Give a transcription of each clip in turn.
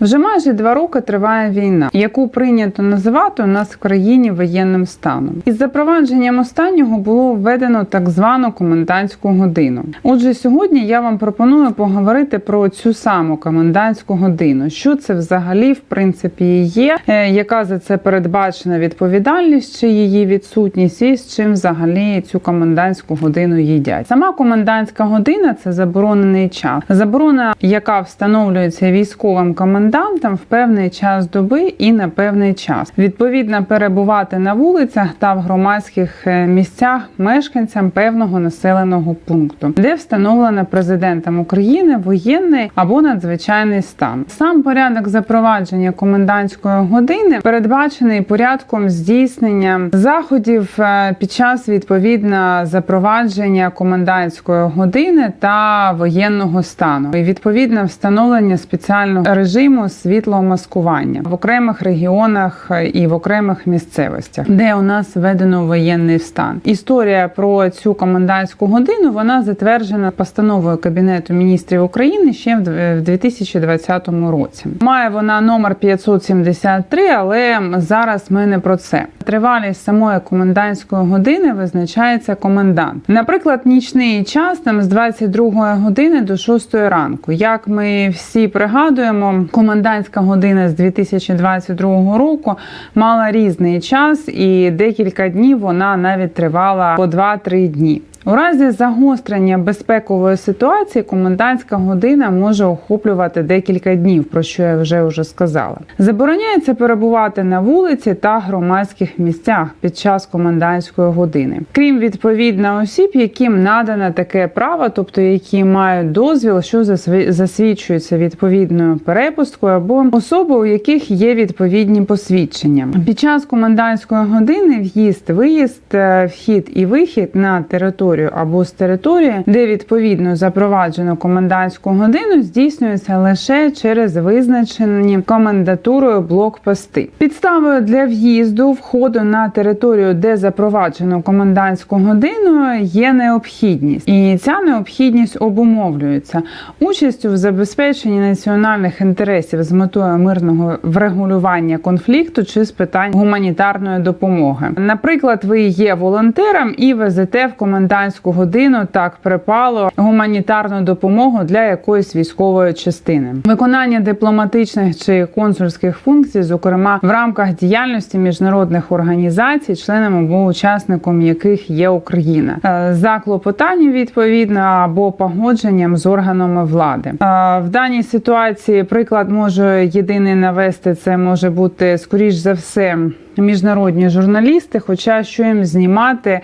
Вже майже два роки триває війна, яку прийнято називати у нас в країні воєнним станом. Із запровадженням останнього було введено так звану комендантську годину. Отже, сьогодні я вам пропоную поговорити про цю саму комендантську годину. Що це взагалі в принципі є, е, яка за це передбачена відповідальність чи її відсутність, і з чим взагалі цю комендантську годину їдять. Сама комендантська година це заборонений час. Заборона, яка встановлюється військовим комендантам в певний час доби і на певний час. Відповідно, перебувати на вулицях та в громадських е, місцях мешканцям певного населеного пункту, де встановлено президентом України воєнний або надзвичайний стан. Сам порядок запровадження комендантської години передбачений порядком здійснення заходів е, під час відповідно запровадження комендантської години та воєнного стану і відповідно встановлення спеціального режиму світломаскування в окремих регіонах і в окремих місцевостях, де у нас введено воєнний стан. Історія про цю комендантську годину вона затверджена постановою Кабінету міністрів України ще в дв- в 2020 році. Має вона номер 573, але зараз ми не про це. Тривалість самої комендантської години визначається комендант. Наприклад, нічний час там з 22 години до 6 ранку. Як ми всі пригадуємо, комендантська година з 2022 року мала різний час, і декілька днів вона навіть тривала по 2-3 дні. У разі загострення безпекової ситуації комендантська година може охоплювати декілька днів, про що я вже вже сказала. Забороняється перебувати на вулиці та громадських місцях під час комендантської години, крім відповідно осіб, яким надано таке право, тобто які мають дозвіл, що засві- засвідчується відповідною перепусткою, або особи, у яких є відповідні посвідчення. Під час комендантської години в'їзд, виїзд, е, вхід і вихід на територію або з території, де відповідно запроваджено комендантську годину, здійснюється лише через визначені комендатурою блокпости. Підставою для в'їзду входу на територію, де запроваджено комендантську годину, є необхідність, і ця необхідність обумовлюється участю в забезпеченні національних інтересів з метою мирного врегулювання конфлікту чи з питань гуманітарної допомоги. Наприклад, ви є волонтером і везете в комендантську годину так припало гуманітарну допомогу для якоїсь військової частини, виконання дипломатичних чи консульських функцій, зокрема в рамках діяльності міжнародних організацій, членом або учасником яких є Україна, Е, за клопотанням відповідно або погодженням з органами влади. Е, В даній ситуації приклад можу єдиний навести це може бути скоріш за все. Міжнародні журналісти, хоча що їм знімати е,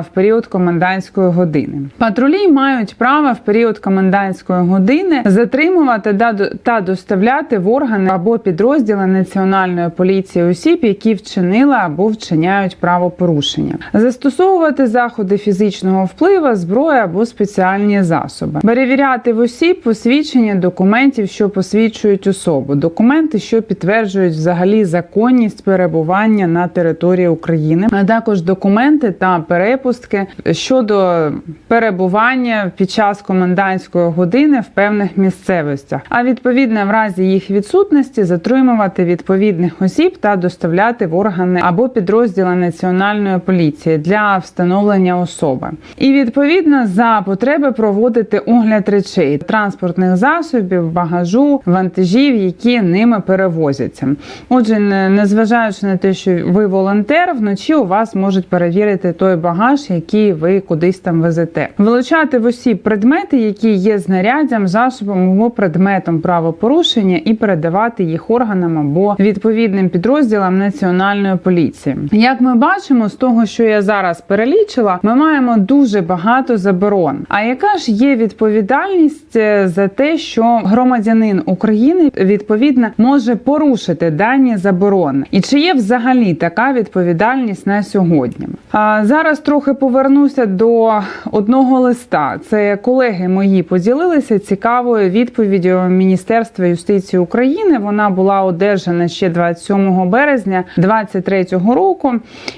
в період комендантської години. Патрулі мають право в період комендантської години затримувати та доставляти в органи або підрозділи національної поліції осіб, які вчинили або вчиняють правопорушення, застосовувати заходи фізичного впливу, зброю або спеціальні засоби, перевіряти в осіб посвідчення документів, що посвідчують особу, документи, що підтверджують взагалі законність перебування на території України, а також документи та перепустки щодо перебування під час комендантської години в певних місцевостях, а відповідно в разі їх відсутності затримувати відповідних осіб та доставляти в органи або підрозділи національної поліції для встановлення особи, і відповідно за потреби проводити огляд речей, транспортних засобів, багажу, вантажів, які ними перевозяться. Отже, незважаючи на те, що ви волонтер, вночі у вас можуть перевірити той багаж, який ви кудись там везете. Вилучати в осіб предмети, які є знаряддям, засобом або предметом правопорушення, і передавати їх органам або відповідним підрозділам національної поліції. Як ми бачимо, з того, що я зараз перелічила, ми маємо дуже багато заборон. А яка ж є відповідальність е, за те, що громадянин України відповідно може порушити дані заборони? І чи є взагалі така відповідальність на сьогодні? А зараз трохи повернуся до одного листа. Це колеги мої поділилися цікавою відповіддю Міністерства юстиції України. Вона була одержана ще 27 березня 2023 року,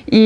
і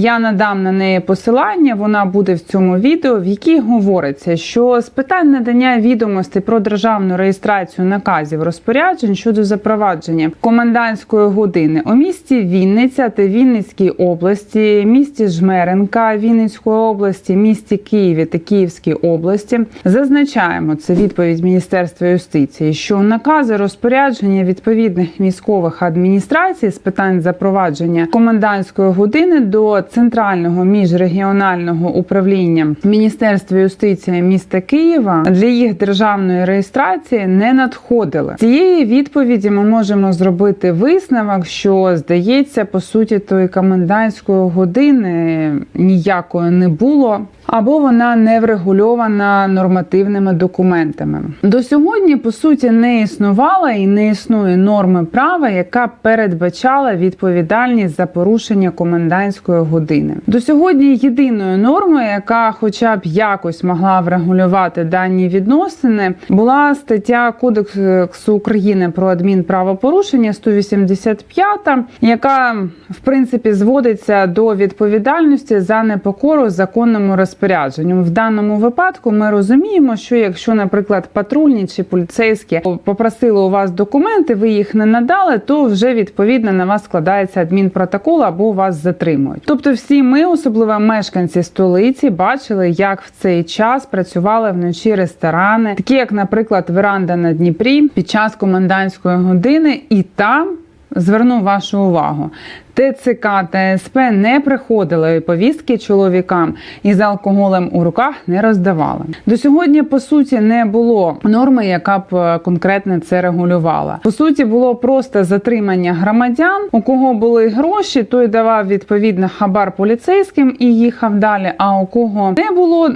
я надам на неї посилання. Вона буде в цьому відео, в якій говориться, що з питань надання відомостей про державну реєстрацію наказів розпоряджень щодо запровадження комендантської години у місті Вінниця та Вінницькій області, місті Жмеренка Вінницької області, місті Києві та Київській області. Зазначаємо це відповідь Міністерства юстиції, що накази розпорядження відповідних військових адміністрацій з питань запровадження комендантської години до центрального міжрегіонального управління Міністерства юстиції міста Києва для їх державної реєстрації не надходили. Цієї відповіді ми можемо зробити висновок, що здається, по суті, тої комендантської години ніякої не було. Або вона не врегульована нормативними документами. До сьогодні, по суті, не існувала і не існує норми права, яка передбачала відповідальність за порушення комендантської години. До сьогодні єдиною нормою, яка, хоча б якось могла врегулювати дані відносини, була стаття Кодексу України про адмінправопорушення 185, яка в принципі зводиться до відповідальності за непокору законному розпорядженню. В даному випадку ми розуміємо, що якщо, наприклад, патрульні чи поліцейські попросили у вас документи, ви їх не надали, то вже відповідно на вас складається адмінпротокол або вас затримують. Тобто, всі ми, особливо мешканці столиці, бачили, як в цей час працювали вночі ресторани, такі як, наприклад, веранда на Дніпрі під час комендантської години, і там зверну вашу увагу. ТЦК та СП не приходили повістки чоловікам і з алкоголем у руках не роздавали. До сьогодні, по суті, не було норми, яка б конкретно це регулювала. По суті, було просто затримання громадян, у кого були гроші, той давав відповідно хабар поліцейським і їхав далі. А у кого не було е,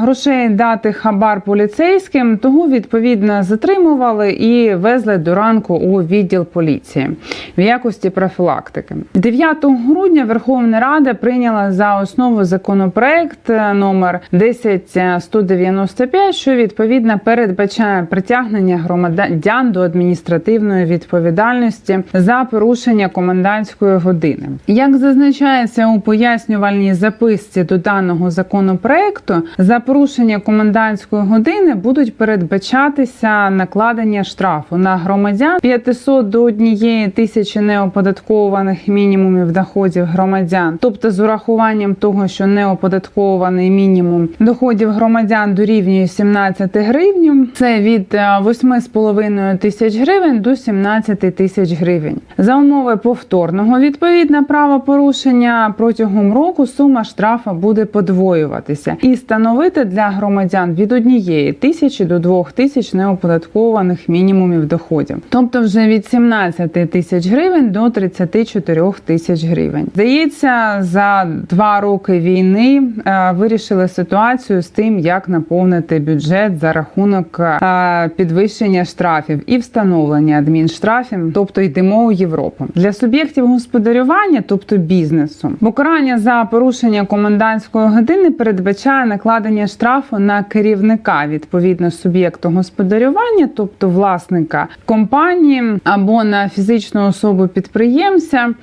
грошей дати хабар поліцейським, того відповідно затримували і везли до ранку у відділ поліції в якості профілактики. 9 грудня Верховна Рада прийняла за основу законопроект номер 10195, що відповідно передбачає притягнення громадян до адміністративної відповідальності за порушення комендантської години. Як зазначається у пояснювальній записці до даного законопроекту, за порушення комендантської години будуть передбачатися накладення штрафу на громадян 500 до 1 тисячі неоподаткованих мінімумів мінімумів доходів громадян, тобто з урахуванням того, що неоподаткований мінімум доходів громадян дорівнює 17 гривень, це від 8,5 тисяч гривень до 17 тисяч гривень. За умови повторного відповідно правопорушення протягом року сума штрафа буде подвоюватися і становити для громадян від 1 тисячі до 2 тисяч неоподаткованих мінімумів доходів, тобто вже від 17 тисяч гривень до 34 тисяч гривень. Здається, за два роки війни е, вирішили ситуацію з тим, як наповнити бюджет за рахунок е, підвищення штрафів і встановлення адмінштрафів, тобто йдемо у Європу для суб'єктів господарювання, тобто бізнесу. Покарання за порушення комендантської години передбачає накладення штрафу на керівника відповідно суб'єкту господарювання, тобто власника компанії або на фізичну особу підприємця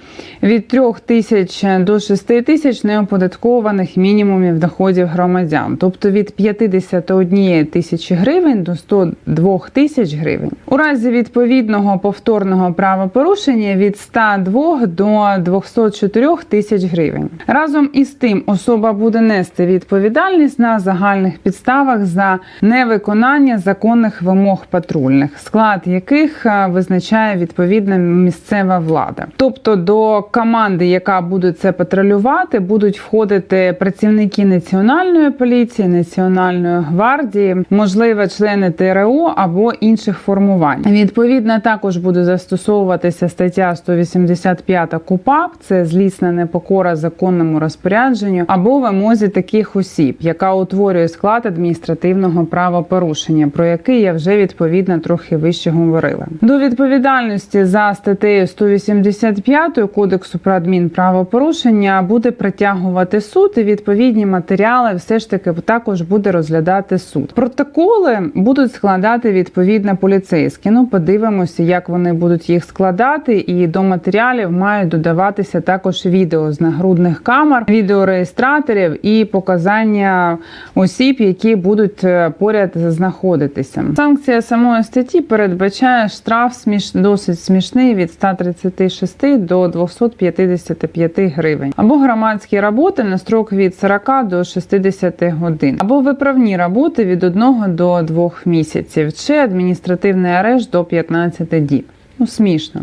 від 3 тисяч до 6 тисяч неоподаткованих мінімумів доходів громадян, тобто від 51 тисячі гривень до 102 тисяч гривень. У разі відповідного повторного правопорушення від 102 до 204 тисяч гривень. Разом із тим особа буде нести відповідальність на загальних підставах за невиконання законних вимог патрульних, склад яких визначає відповідна місцева влада, тобто до команди, яка буде це патрулювати, будуть входити працівники національної поліції, національної гвардії, можливо, члени ТРО або інших формувань. Відповідно, також буде застосовуватися стаття 185 КУПАП, це злісна непокора законному розпорядженню або вимозі таких осіб, яка утворює склад адміністративного правопорушення, про який я вже відповідно трохи вище говорила. До відповідальності за статтею 185 Кодексу кодексу про адмінправопорушення буде притягувати суд, і відповідні матеріали все ж таки також буде розглядати суд. Протоколи будуть складати відповідно поліцейські. Ну, подивимося, як вони будуть їх складати, і до матеріалів мають додаватися також відео з нагрудних камер, відеореєстраторів і показання осіб, які будуть е, поряд знаходитися. Санкція самої статті передбачає штраф сміш... досить смішний від 136 до 255 гривень, або громадські роботи на строк від 40 до 60 годин, або виправні роботи від 1 до 2 місяців, чи адміністративний арешт до 15 діб. Ну, смішно.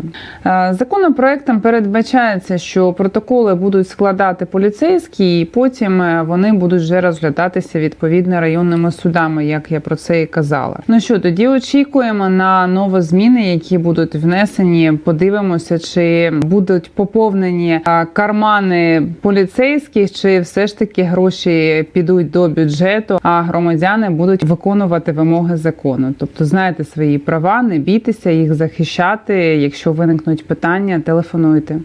Законопроектом передбачається, що протоколи будуть складати поліцейські, і потім е, вони будуть вже розглядатися відповідно районними судами, як я про це і казала. Ну що, тоді очікуємо на нові зміни, які будуть внесені. Подивимося, чи будуть поповнені кармани поліцейських, чи все ж таки гроші підуть до бюджету, а громадяни будуть виконувати вимоги закону. Тобто, знаєте свої права, не бійтеся їх захищати. Якщо виникнуть питання, телефонуйте.